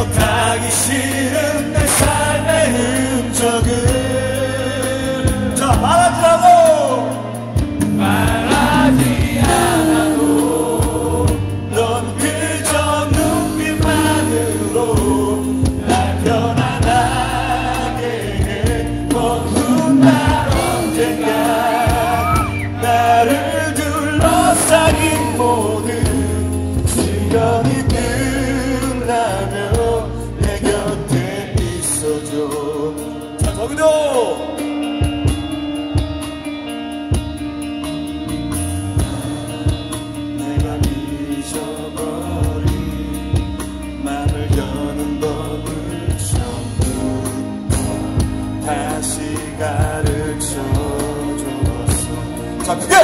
기억하기 싫은 날 내가 잊어버린 맘을 여는 법을 처음부터 다시 가르쳐줬어. 자 크게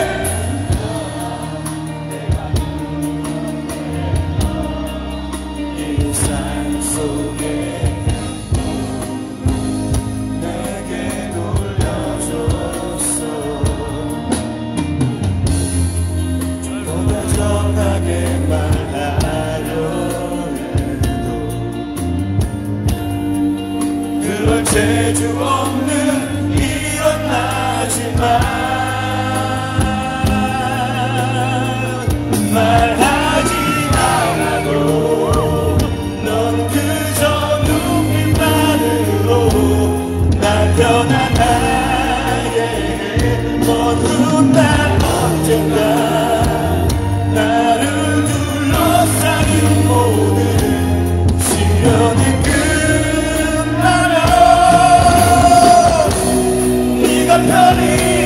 say to all company.